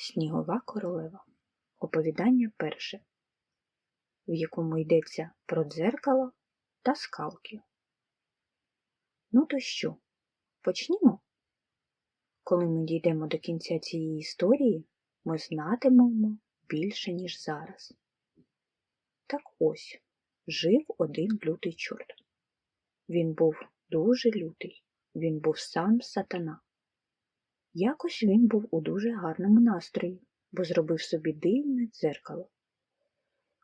Снігова королева. Оповідання перше, в якому йдеться про дзеркало та скалки. Ну то що, почнімо? Коли ми дійдемо до кінця цієї історії, ми знатимемо більше, ніж зараз. Так ось жив один лютий чорт. Він був дуже лютий, він був сам сатана. Якось він був у дуже гарному настрої, бо зробив собі дивне дзеркало.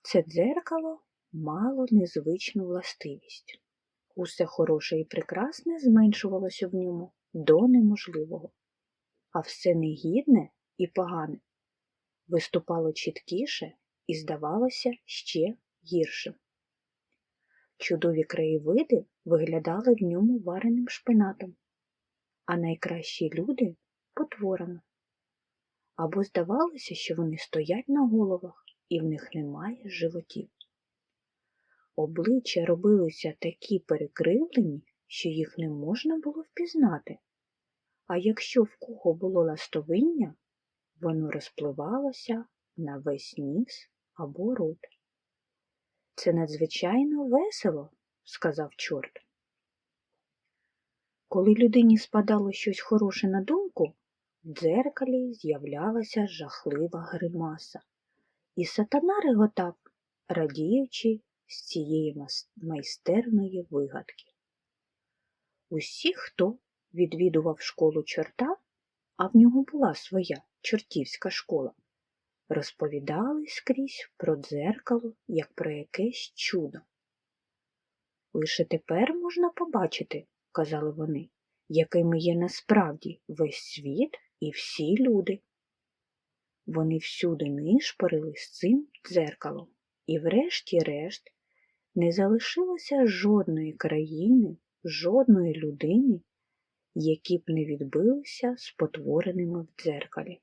Це дзеркало мало незвичну властивість. Усе хороше і прекрасне зменшувалося в ньому до неможливого, а все негідне і погане виступало чіткіше і здавалося ще гіршим. Чудові краєвиди виглядали в ньому вареним шпинатом, а найкращі люди потворами. Або здавалося, що вони стоять на головах і в них немає животів. Обличчя робилися такі перекривлені, що їх не можна було впізнати, а якщо в кого було ластовиння, воно розпливалося на весь ніс або рот. Це надзвичайно весело, сказав чорт. Коли людині спадало щось хороше на думку, дзеркалі з'являлася жахлива гримаса, і сатана реготав, радіючи з цієї майстерної вигадки. Усі, хто відвідував школу чорта, а в нього була своя чортівська школа, розповідали скрізь про дзеркало як про якесь чудо. Лише тепер можна побачити, казали вони, якими є насправді весь світ і всі люди. Вони всюди нишпорили з цим дзеркалом, і врешті-решт не залишилося жодної країни, жодної людини, які б не відбилися спотвореними в дзеркалі.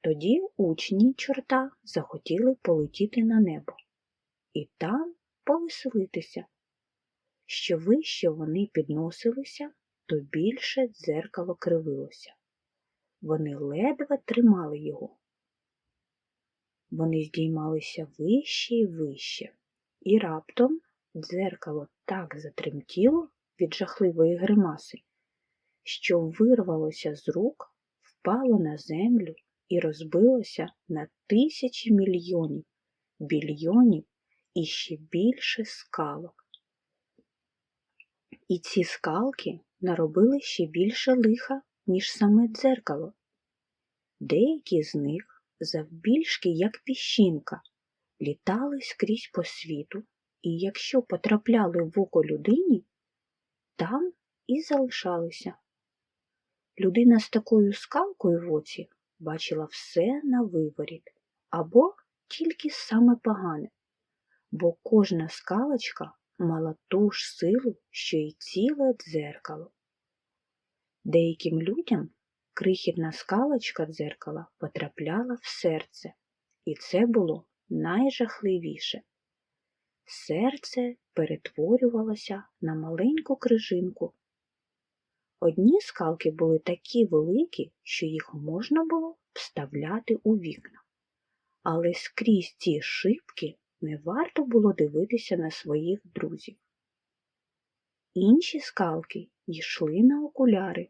Тоді учні чорта захотіли полетіти на небо і там повеселитися. Що вище вони підносилися, то більше дзеркало кривилося. Вони ледве тримали його. Вони здіймалися вище і вище, і раптом дзеркало так затремтіло від жахливої гримаси, що вирвалося з рук, впало на землю і розбилося на тисячі мільйонів, більйонів і ще більше скалок. І ці скалки наробили ще більше лиха, ніж саме дзеркало. Деякі з них, завбільшки, як піщинка, літали скрізь по світу, і якщо потрапляли в око людині, там і залишалися. Людина з такою скалкою в оці бачила все на виворіт або тільки саме погане, бо кожна скалочка мала ту ж силу, що й ціле дзеркало. Деяким людям крихітна скалочка дзеркала потрапляла в серце, і це було найжахливіше. Серце перетворювалося на маленьку крижинку. Одні скалки були такі великі, що їх можна було вставляти у вікна, але скрізь ці шибки не варто було дивитися на своїх друзів. Інші скалки йшли на окуляри,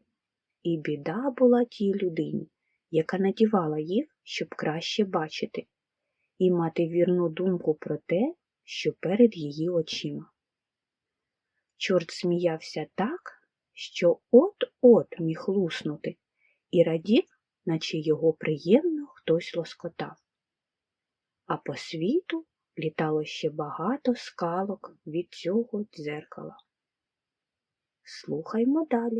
і біда була тій людині, яка надівала їх, щоб краще бачити, і мати вірну думку про те, що перед її очима. Чорт сміявся так, що от-от міг луснути, і радів, наче його приємно хтось лоскотав. А по світу літало ще багато скалок від цього дзеркала. Слухаймо далі.